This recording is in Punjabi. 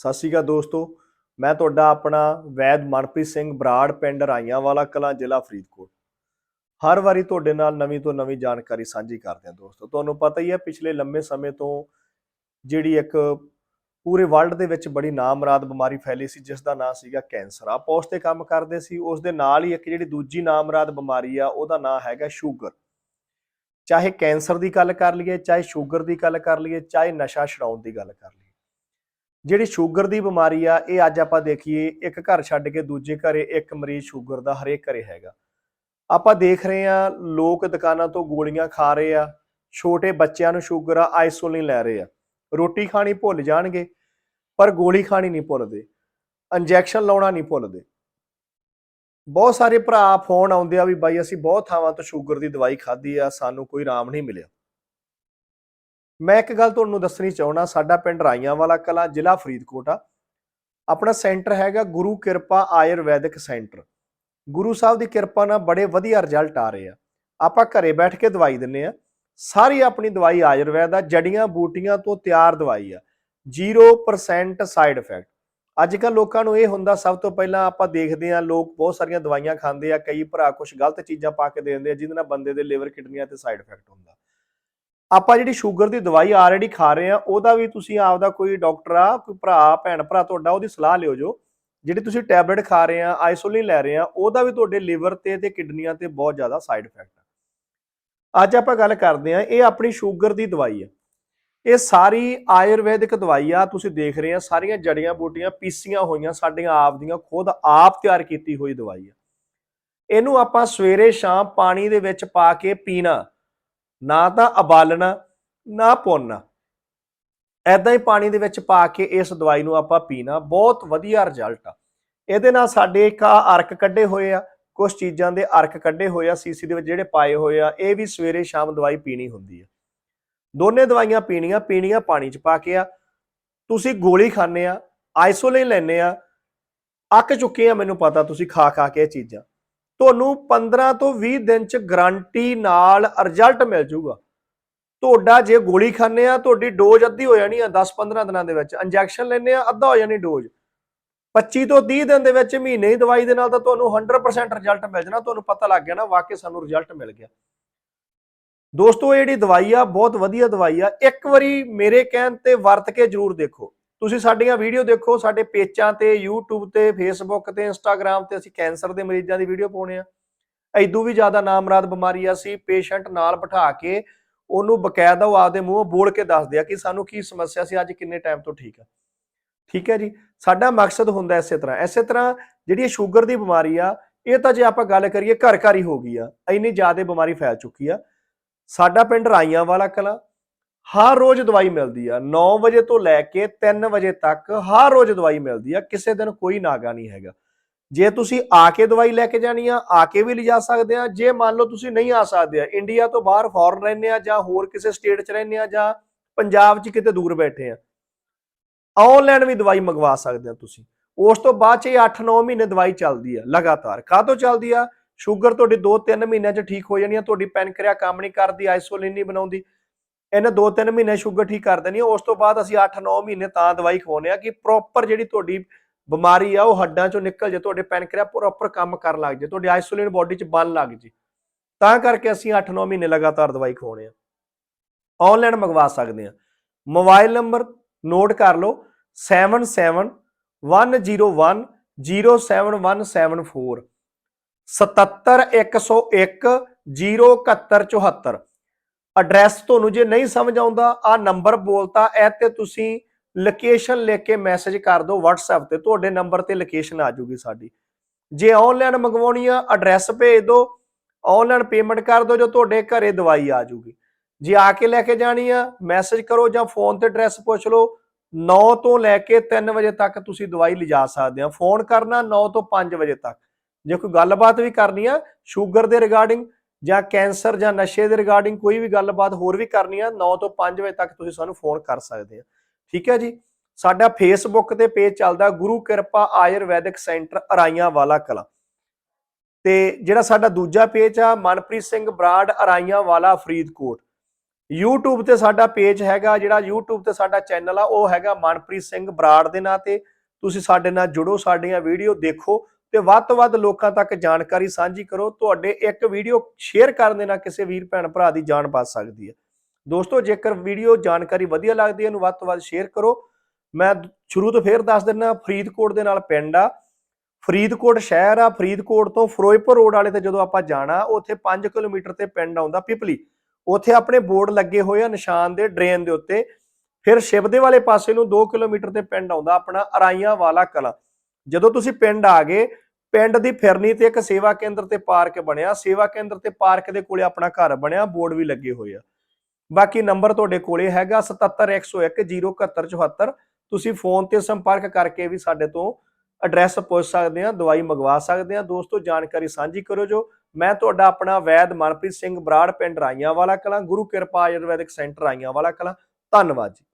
ਸਤਿ ਸ਼੍ਰੀ ਅਕਾਲ ਦੋਸਤੋ, ਮੈਂ ਤੁਹਾਡਾ ਆਪਣਾ ਵੈਦ ਮਨਪ੍ਰੀਤ ਸਿੰਘ ਬਰਾੜ ਪਿੰਡ ਰਾਈਆਂ ਵਾਲਾ ਕਲਾਂ, ਜ਼ਿਲ੍ਹਾ ਫਰੀਦਕੋਟ। ਹਰ ਵਾਰੀ ਤੁਹਾਡੇ ਨਾਲ ਨਵੀਂ ਤੋਂ ਨਵੀਂ ਜਾਣਕਾਰੀ ਸਾਂਝੀ ਕਰਦੇ ਹਾਂ ਦੋਸਤੋ। ਤੁਹਾਨੂੰ ਪਤਾ ਹੀ ਹੈ, ਪਿਛਲੇ ਲੰਮੇ ਸਮੇਂ ਤੋਂ ਜਿਹੜੀ ਇੱਕ ਪੂਰੇ ਵਰਲਡ ਦੇ ਵਿੱਚ ਬੜੀ ਨਾਮਰਾਦ ਬਿਮਾਰੀ ਫੈਲੀ ਸੀ, ਜਿਸ ਦਾ ਨਾਂ ਸੀਗਾ ਕੈਂਸਰ। ਆਪਾਂ ਉਸ ਤੇ ਕੰਮ ਕਰਦੇ ਸੀ, ਉਸ ਦੇ ਨਾਲ ਹੀ ਇੱਕ ਜਿਹੜੀ ਦੂਜੀ ਨਾਮਰਾਦ ਬਿਮਾਰੀ ਆ, ਉਹਦਾ ਨਾਂ ਹੈਗਾ ਸ਼ੂਗਰ। ਚਾਹੇ ਕੈਂਸਰ ਦੀ ਗੱਲ ਕਰ ਲਈਏ, ਚਾਹੇ ਸ਼ੂਗਰ ਦੀ ਗੱਲ ਕਰ ਲਈਏ, ਚਾਹੇ ਨਸ਼ਾ ਛਡਾਉਣ ਦੀ ਗੱਲ ਕਰ ਲਈਏ। ਜਿਹੜੀ ਸ਼ੂਗਰ ਦੀ ਬਿਮਾਰੀ ਆ, ਇਹ ਅੱਜ ਆਪਾਂ ਦੇਖੀਏ, ਇੱਕ ਘਰ ਛੱਡ ਕੇ ਦੂਜੇ ਘਰੇ ਇੱਕ ਮਰੀਜ਼ ਸ਼ੂਗਰ ਦਾ ਹਰੇਕ ਘਰੇ ਹੈਗਾ। ਆਪਾਂ ਦੇਖ ਰਹੇ ਆ, ਲੋਕ ਦੁਕਾਨਾਂ ਤੋਂ ਗੋਲੀਆਂ ਖਾ ਰਹੇ ਆ, ਛੋਟੇ ਬੱਚਿਆਂ ਨੂੰ ਸ਼ੂਗਰ ਆ, ਆਈਸੋਲਿਨ ਲੈ ਰਹੇ ਆ। ਰੋਟੀ ਖਾਣੀ ਭੁੱਲ ਜਾਣਗੇ, ਪਰ ਗੋਲੀ ਖਾਣੀ ਨਹੀਂ ਭੁੱਲਦੇ, ਇੰਜੈਕਸ਼ਨ ਲਾਉਣਾ ਨਹੀਂ ਭੁੱਲਦੇ। ਬਹੁਤ ਸਾਰੇ ਭਰਾ ਫੋਨ ਆਉਂਦੇ ਆ ਵੀ ਬਾਈ, ਅਸੀਂ ਬਹੁਤ ਥਾਵਾਂ ਤੋਂ ਸ਼ੂਗਰ ਦੀ ਦਵਾਈ ਖਾਧੀ ਆ, ਸਾਨੂੰ ਕੋਈ ਆਰਾਮ ਨਹੀਂ ਮਿਲਿਆ। ਮੈਂ ਇੱਕ ਗੱਲ ਤੁਹਾਨੂੰ ਦੱਸਣੀ ਚਾਹਣਾ ਸਾਡਾ ਪਿੰਡ ਰਾਈਆਂ ਵਾਲਾ ਕਲਾ, ਜ਼ਿਲ੍ਹਾ ਫਰੀਦਕੋਟ ਆ। ਆਪਣਾ ਸੈਂਟਰ ਹੈਗਾ ਗੁਰੂ ਕਿਰਪਾ ਆਯੁਰਵੈਦਿਕ ਸੈਂਟਰ। ਗੁਰੂ ਸਾਹਿਬ ਦੀ ਕਿਰਪਾ ਨਾਲ ਬੜੇ ਵਧੀਆ ਰਿਜ਼ਲਟ ਆ ਰਹੇ ਆ। ਆਪਾਂ ਘਰੇ ਬੈਠ ਕੇ ਦਵਾਈ ਦਿੰਨੇ ਆ। ਸਾਰੀ ਆਪਣੀ ਦਵਾਈ ਆਯੁਰਵੈਦ ਆ, ਜੜੀਆਂ ਬੂਟੀਆਂ ਤੋਂ ਤਿਆਰ ਦਵਾਈ ਆ। 0% ਸਾਈਡ ਇਫੈਕਟ ਅੱਜ ਕੱਲ ਲੋਕਾਂ ਨੂੰ ਇਹ ਹੁੰਦਾ, ਸਭ ਤੋਂ ਪਹਿਲਾਂ ਆਪਾਂ ਦੇਖਦੇ ਆ, ਲੋਕ ਬਹੁਤ ਸਾਰੀਆਂ ਦਵਾਈਆਂ ਖਾਂਦੇ ਆ, ਕਈ ਭਰਾ ਕੁਝ ਗਲਤ ਚੀਜ਼ਾਂ ਪਾ ਕੇ ਦੇ ਦਿੰਦੇ ਆ, ਜਿਹਦੇ ਨਾਲ ਬੰਦੇ ਦੇ ਲਿਵਰ ਕਿਡਨੀਆਂ ਤੇ ਸਾਈਡ ਇਫੈਕਟ ਹੁੰਦਾ। ਆਪਾਂ ਜਿਹੜੀ ਸ਼ੂਗਰ ਦੀ ਦਵਾਈ ਆਲਰੇਡੀ ਖਾ ਰਹੇ ਆ ਉਹਦਾ ਵੀ ਤੁਸੀਂ ਆਪਦਾ ਕੋਈ ਡਾਕਟਰ ਆ, ਕੋਈ ਭਰਾ, ਭੈਣ, ਭਰਾ ਤੁਹਾਡਾ, ਉਹਦੀ ਸਲਾਹ ਲਿਓ ਜੋ। ਜਿਹੜੀ ਤੁਸੀਂ ਟੈਬਲੇਟ ਖਾ ਰਹੇ ਆ ਆਈਸੋਲਿਨ ਲੈ ਰਹੇ ਆ ਉਹਦਾ ਵੀ ਤੁਹਾਡੇ ਲਿਵਰ ਤੇ ਤੇ ਕਿਡਨੀਆਂ ਤੇ ਬਹੁਤ ਜ਼ਿਆਦਾ ਸਾਈਡ ਇਫੈਕਟ ਆ। ਅੱਜ ਆਪਾਂ ਗੱਲ ਕਰਦੇ ਆ ਇਹ ਆਪਣੀ ਸ਼ੂਗਰ ਦੀ ਦਵਾਈ ਆ। ਇਹ ਸਾਰੀ ਆਯੁਰਵੈਦਿਕ ਦਵਾਈ ਆ, ਤੁਸੀਂ ਦੇਖ ਰਹੇ ਆ ਸਾਰੀਆਂ ਜੜੀਆਂ ਬੂਟੀਆਂ ਪੀਸੀਆਂ ਹੋਈਆਂ, ਸਾਡੀਆਂ ਆਪ ਦੀਆਂ, ਖੁਦ ਆਪ ਤਿਆਰ ਕੀਤੀ ਹੋਈ ਦਵਾਈ ਆ। ਇਹਨੂੰ ਆਪਾਂ ਸਵੇਰੇ ਸ਼ਾਮ ਪਾਣੀ ਦੇ ਵਿੱਚ ਪਾ ਕੇ ਪੀਣਾ। ਨਾ ਤਾਂ ਉਬਾਲਣਾ ਨਾ ਭੁੰਨਣਾ ਐਦਾਂ ਹੀ ਪਾਣੀ ਦੇ ਵਿੱਚ ਪਾ ਕੇ ਇਸ ਦਵਾਈ ਨੂੰ ਆਪਾਂ ਪੀਣਾ, ਬਹੁਤ ਵਧੀਆ ਰਿਜ਼ਲਟ ਆ। ਇਹਦੇ ਨਾਲ ਸਾਡੇ ਇੱਕ ਅਰਕ ਕੱਢੇ ਹੋਏ ਆ ਕੁਝ ਚੀਜ਼ਾਂ ਦੇ ਅਰਕ ਕੱਢੇ ਹੋਏ ਆ, ਸੀਸੀ ਦੇ ਵਿੱਚ ਜਿਹੜੇ ਪਾਏ ਹੋਏ ਆ, ਇਹ ਵੀ ਸਵੇਰੇ ਸ਼ਾਮ ਦਵਾਈ ਪੀਣੀ ਹੁੰਦੀ ਆ। ਦੋਨੇ ਦਵਾਈਆਂ ਪੀਣੀਆਂ ਪੀਣੀਆਂ ਪਾਣੀ ਚ ਪਾ ਕੇ ਆ। ਤੁਸੀਂ ਗੋਲੀ ਖਾਣੇ ਆ ਆਈਸੋਲਿਨ ਲੈਣੇ ਆ। ਅੱਕ ਚੁੱਕੇ ਆ, ਮੈਨੂੰ ਪਤਾ, ਤੁਸੀਂ ਖਾ ਖਾ ਕੇ ਇਹ ਚੀਜ਼ਾਂ। ਤੁਹਾਨੂੰ 15 ਤੋਂ 20 ਦਿਨ ਚ ਗਾਰੰਟੀ ਨਾਲ ਰਿਜ਼ਲਟ ਮਿਲ ਜਾਊਗਾ। ਤੁਹਾਡਾ ਜੇ ਗੋਲੀ ਖਾਣੇ ਆ, ਤੁਹਾਡੀ ਡੋਜ਼ ਅੱਧੀ ਹੋ ਜਾਣੀ ਆ 10-15 ਦਿਨਾਂ ਦੇ ਵਿੱਚ। ਇੰਜੈਕਸ਼ਨ ਲੈਣੇ ਆ, ਅੱਧਾ ਹੋ ਜਾਣੀ ਡੋਜ਼ 25 ਤੋਂ 30 ਦਿਨ ਦੇ ਵਿੱਚ ਮਹੀਨੇ ਦੀ ਦਵਾਈ ਦੇ ਨਾਲ ਤਾਂ ਤੁਹਾਨੂੰ 100% ਰਿਜ਼ਲਟ ਮਿਲ ਜਾਣਾ। ਤੁਹਾਨੂੰ ਪਤਾ ਲੱਗ ਗਿਆ ਨਾ, ਵਾਕਈ ਸਾਨੂੰ ਰਿਜ਼ਲਟ ਮਿਲ ਗਿਆ। ਦੋਸਤੋ, ਇਹ ਜਿਹੜੀ ਦਵਾਈ ਆ, ਬਹੁਤ ਵਧੀਆ ਦਵਾਈ ਆ। ਇੱਕ ਵਾਰੀ ਮੇਰੇ ਕਹਿਣ ਤੇ ਵਰਤ ਕੇ ਜਰੂਰ ਦੇਖੋ। ਤੁਸੀਂ ਸਾਡੀਆਂ ਵੀਡੀਓ ਦੇਖੋ, ਸਾਡੇ ਪੇਜਾਂ ਤੇ, YouTube ਤੇ, Facebook ਤੇ, Instagram ਤੇ ਅਸੀਂ ਕੈਂਸਰ ਦੇ ਮਰੀਜ਼ਾਂ ਦੀ ਵੀਡੀਓ ਪਾਉਣੇ ਆ। ਐਦੂ ਵੀ ਜ਼ਿਆਦਾ ਨਾਮਰਾਦ ਬਿਮਾਰੀ ਆ ਸੀ ਪੇਸ਼ੈਂਟ ਨਾਲ ਬਿਠਾ ਕੇ ਉਹਨੂੰ ਬਕਾਇਦਾ ਉਹ ਆਪਦੇ ਮੂੰਹੋਂ ਬੋਲ ਕੇ ਦੱਸਦੇ ਆ ਕਿ ਸਾਨੂੰ ਕੀ ਸਮੱਸਿਆ ਸੀ, ਅੱਜ ਕਿੰਨੇ ਟਾਈਮ ਤੋਂ ਠੀਕ ਆ। ਠੀਕ ਹੈ ਜੀ? ਸਾਡਾ ਮਕਸਦ ਹੁੰਦਾ ਇਸੇ ਤਰ੍ਹਾਂ। ਇਸੇ ਤਰ੍ਹਾਂ ਜਿਹੜੀ ਸ਼ੂਗਰ ਦੀ ਬਿਮਾਰੀ ਆ, ਇਹ ਤਾਂ ਜੇ ਆਪਾਂ ਗੱਲ ਕਰੀਏ ਘਰ ਘਰ ਹੀ ਹੋ ਗਈ ਆ। ਇੰਨੀ ਜ਼ਿਆਦਾ ਬਿਮਾਰੀ ਫੈਲ ਚੁੱਕੀ ਆ। ਸਾਡਾ ਪਿੰਡ ਰਾਈਆਂ ਵਾਲਾ ਕਲਾ ਹਰ ਰੋਜ਼ ਦਵਾਈ ਮਿਲਦੀ ਆ। 9 ਵਜੇ ਤੋਂ ਲੈ ਕੇ 3 ਵਜੇ ਤੱਕ ਹਰ ਰੋਜ਼ ਦਵਾਈ ਮਿਲਦੀ ਆ। ਕਿਸੇ ਦਿਨ ਕੋਈ ਨਾਗਾ ਨਹੀਂ ਹੈਗਾ। ਜੇ ਤੁਸੀਂ ਆ ਕੇ ਦਵਾਈ ਲੈ ਕੇ ਜਾਣੀ ਆ ਆ ਕੇ ਵੀ ਲਿਜਾ ਸਕਦੇ ਆ। ਜੇ ਮੰਨ ਲਓ ਤੁਸੀਂ ਨਹੀਂ ਆ ਸਕਦੇ ਆ, ਇੰਡੀਆ ਤੋਂ ਬਾਹਰ ਫੋਰਨ ਰਹਿੰਦੇ ਆ ਜਾਂ ਹੋਰ ਕਿਸੇ ਸਟੇਟ 'ਚ ਰਹਿੰਦੇ ਆ ਜਾਂ ਪੰਜਾਬ 'ਚ ਕਿਤੇ ਦੂਰ ਬੈਠੇ ਆ ਆਨਲਾਈਨ ਵੀ ਦਵਾਈ ਮੰਗਵਾ ਸਕਦੇ ਆ ਤੁਸੀਂ। ਉਸ ਤੋਂ ਬਾਅਦ 'ਚ ਇਹ 8-9 ਮਹੀਨੇ ਦਵਾਈ ਚੱਲਦੀ ਆ, ਲਗਾਤਾਰ। ਕਾਹਤੋਂ ਚੱਲਦੀ ਆ? ਸ਼ੂਗਰ ਤੁਹਾਡੀ 2-3 ਮਹੀਨਿਆਂ 'ਚ ਠੀਕ ਹੋ ਜਾਣੀ ਆ, ਤੁਹਾਡੀ ਪੈਨਕ੍ਰੀਆ ਕੰਮ ਨਹੀਂ ਕਰਦੀ ਆਈਸੋਲਿਨ ਨਹੀਂ ਬਣਾਉਂਦੀ। ਇਹਨੇ 2-3 ਮਹੀਨੇ ਸ਼ੂਗਰ ਠੀਕ ਕਰ ਦੇਣੀ ਉਸ ਤੋਂ ਬਾਅਦ ਅਸੀਂ 8-9 ਮਹੀਨੇ ਤਾਂ ਦਵਾਈ ਖਵਾਉਂਦੇ ਆ ਕਿ ਪ੍ਰੋਪਰ ਜਿਹੜੀ ਤੁਹਾਡੀ ਬਿਮਾਰੀ ਆ, ਉਹ ਹੱਡਾਂ 'ਚੋਂ ਨਿਕਲ ਜੇ, ਤੁਹਾਡੇ ਪੈਨਕ੍ਰੀਆ ਪ੍ਰੋਪਰ ਕੰਮ ਕਰਨ ਲੱਗ ਜੇ, ਤੁਹਾਡੀ ਆਈਸੋਲਿਨ ਬੋਡੀ 'ਚ ਬਣ ਲੱਗ ਜੇ। ਤਾਂ ਕਰਕੇ ਅਸੀਂ 8-9 ਮਹੀਨੇ ਲਗਾਤਾਰ ਦਵਾਈ ਖਵਾਉਂਦੇ ਆ ਆਨਲਾਈਨ ਮੰਗਵਾ ਸਕਦੇ ਆ ਮੋਬਾਈਲ ਨੰਬਰ ਨੋਟ ਕਰ ਲਓ 771010 07174 77101 07174 ਐਡਰੈਸ ਤੁਹਾਨੂੰ ਜੇ ਨਹੀਂ ਸਮਝ ਆਉਂਦਾ ਆ ਨੰਬਰ ਬੋਲਤਾ ਐ ਤੇ ਤੁਸੀਂ ਲੋਕੇਸ਼ਨ ਲਿਖ ਕੇ ਮੈਸੇਜ ਕਰ ਦਿਓ WhatsApp ਤੇ, ਤੁਹਾਡੇ ਨੰਬਰ ਤੇ ਲੋਕੇਸ਼ਨ ਆ ਜੂਗੀ ਸਾਡੀ। ਜੇ ਆਨਲਾਈਨ ਮੰਗਵਾਉਣੀ ਆ ਐਡਰੈਸ ਭੇਜ ਦਿਓ ਆਨਲਾਈਨ ਪੇਮੈਂਟ ਕਰ ਦਿਓ, ਜੋ ਤੁਹਾਡੇ ਘਰੇ ਦਵਾਈ ਆ ਜੂਗੀ ਜੇ ਆ ਕੇ ਲੈ ਕੇ ਜਾਣੀ ਆ ਮੈਸੇਜ ਕਰੋ ਜਾਂ ਫੋਨ ਤੇ ਐਡਰੈਸ ਪੁੱਛ ਲਓ 9 ਤੋਂ ਲੈ ਕੇ 3 ਵਜੇ ਤੱਕ ਤੁਸੀਂ ਦਵਾਈ ਲਿਜਾ ਸਕਦੇ ਆ। ਫੋਨ ਕਰਨਾ 9 ਤੋਂ 5 ਵਜੇ ਤੱਕ। ਜੇ ਕੋਈ ਗੱਲਬਾਤ ਵੀ ਕਰਨੀ ਆ ਸ਼ੂਗਰ ਦੇ ਰਿਗਾਰਡਿੰਗ ਜਾਂ ਕੈਂਸਰ ਜਾਂ ਨਸ਼ੇ ਦੇ ਰਿਗਾਰਡਿੰਗ ਕੋਈ ਵੀ ਗੱਲਬਾਤ ਹੋਰ ਵੀ ਕਰਨੀ ਆ 9 ਤੋਂ 5 ਵਜੇ ਤੱਕ ਤੁਸੀਂ ਸਾਨੂੰ ਫੋਨ ਕਰ ਸਕਦੇ ਆ। ਠੀਕ ਹੈ ਜੀ? ਸਾਡਾ ਫੇਸਬੁੱਕ ਤੇ ਪੇਜ ਚੱਲਦਾ ਗੁਰੂ ਕਿਰਪਾ ਆਯੁਰਵੈਦਿਕ ਸੈਂਟਰ ਅਰਾਈਆਂ ਵਾਲਾ ਕਲਾ। ਤੇ ਜਿਹੜਾ ਸਾਡਾ ਦੂਜਾ ਪੇਜ ਆ, ਮਨਪ੍ਰੀਤ ਸਿੰਘ ਬਰਾੜ ਅਰਾਈਆਂ ਵਾਲਾ ਫਰੀਦਕੋਟ। YouTube ਤੇ ਸਾਡਾ ਪੇਜ ਹੈਗਾ, ਜਿਹੜਾ YouTube ਤੇ ਸਾਡਾ ਚੈਨਲ ਆ, ਉਹ ਹੈਗਾ ਮਨਪ੍ਰੀਤ ਸਿੰਘ ਬਰਾੜ ਦੇ ਨਾਂ ਤੇ। ਤੁਸੀਂ ਸਾਡੇ ਨਾਲ ਜੁੜੋ, ਸਾਡੀਆਂ ਵੀਡੀਓ ਦੇਖੋ ਤੇ ਵੱਧ ਤੋਂ ਵੱਧ ਲੋਕਾਂ ਤੱਕ ਜਾਣਕਾਰੀ ਸਾਂਝੀ ਕਰੋ। ਤੁਹਾਡੇ ਇੱਕ ਵੀਡੀਓ ਸ਼ੇਅਰ ਕਰਨ ਦੇ ਨਾਲ ਕਿਸੇ ਵੀਰ, ਭੈਣ, ਭਰਾ ਦੀ ਜਾਨ ਬਚ ਸਕਦੀ ਹੈ। ਦੋਸਤੋ, ਜੇਕਰ ਵੀਡੀਓ ਜਾਣਕਾਰੀ ਵਧੀਆ ਲੱਗਦੀ ਹੈ, ਇਹਨੂੰ ਵੱਧ ਤੋਂ ਵੱਧ ਸ਼ੇਅਰ ਕਰੋ। ਮੈਂ ਸ਼ੁਰੂ ਤੋਂ ਫੇਰ ਦੱਸ ਦਿੰਦਾ ਫਰੀਦਕੋਟ ਦੇ ਨਾਲ ਪਿੰਡ ਆ। ਫਰੀਦਕੋਟ ਸ਼ਹਿਰ ਆ। ਫਰੀਦਕੋਟ ਤੋਂ ਫਿਰੋਜ਼ਪੁਰ ਰੋਡ ਵਾਲੇ ਤੇ ਜਦੋਂ ਆਪਾਂ ਜਾਣਾ, ਉੱਥੇ 5 ਕਿਲੋਮੀਟਰ ਤੇ ਪਿੰਡ ਆਉਂਦਾ ਪਿਪਲੀ। ਉੱਥੇ ਆਪਣੇ ਬੋਰਡ ਲੱਗੇ ਹੋਏ ਆ ਨਿਸ਼ਾਨ ਦੇ ਡਰੇਨ ਦੇ ਉੱਤੇ। ਫਿਰ ਸ਼ਿਵਦੇ ਵਾਲੇ ਪਾਸੇ ਨੂੰ 2 ਕਿਲੋਮੀਟਰ ਤੇ ਪਿੰਡ ਆਉਂਦਾ ਆਪਣਾ ਅਰਾਈਆਂ ਵਾਲਾ ਕਲਾ। ਜਦੋਂ ਤੁਸੀਂ ਪਿੰਡ ਆ ਗਏ, ਪਿੰਡ ਦੀ ਫਿਰਨੀ ਤੇ ਇੱਕ ਸੇਵਾ ਕੇਂਦਰ ਤੇ ਪਾਰਕ ਬਣਿਆ। ਸੇਵਾ ਕੇਂਦਰ ਤੇ ਪਾਰਕ ਦੇ ਕੋਲੇ ਆਪਣਾ ਘਰ ਬਣਿਆ, ਬੋਰਡ ਵੀ ਲੱਗੇ ਹੋਏ ਆ। ਬਾਕੀ ਨੰਬਰ ਤੁਹਾਡੇ ਕੋਲੇ ਹੈਗਾ 77101774 ਤੁਸੀਂ ਫੋਨ ਤੇ ਸੰਪਰਕ ਕਰਕੇ ਵੀ ਸਾਡੇ ਤੋਂ ਐਡਰੈਸ ਪੁੱਛ ਸਕਦੇ ਆ, ਦਵਾਈ ਮੰਗਵਾ ਸਕਦੇ ਆ। ਦੋਸਤੋ, ਜਾਣਕਾਰੀ ਸਾਂਝੀ ਕਰੋ ਜੋ। ਮੈਂ ਤੁਹਾਡਾ ਆਪਣਾ ਵੈਦ ਮਨਪ੍ਰੀਤ ਸਿੰਘ ਬਰਾੜ ਪਿੰਡ ਰਾਈਆਂ ਵਾਲਾ ਕਲਾਂ, ਗੁਰੂ ਕਿਰਪਾ ਆਯੁਰਵੈਦਿਕ ਸੈਂਟਰ ਰਾਈਆਂ ਵਾਲਾ ਕਲਾਂ। ਧੰਨਵਾਦ ਜੀ।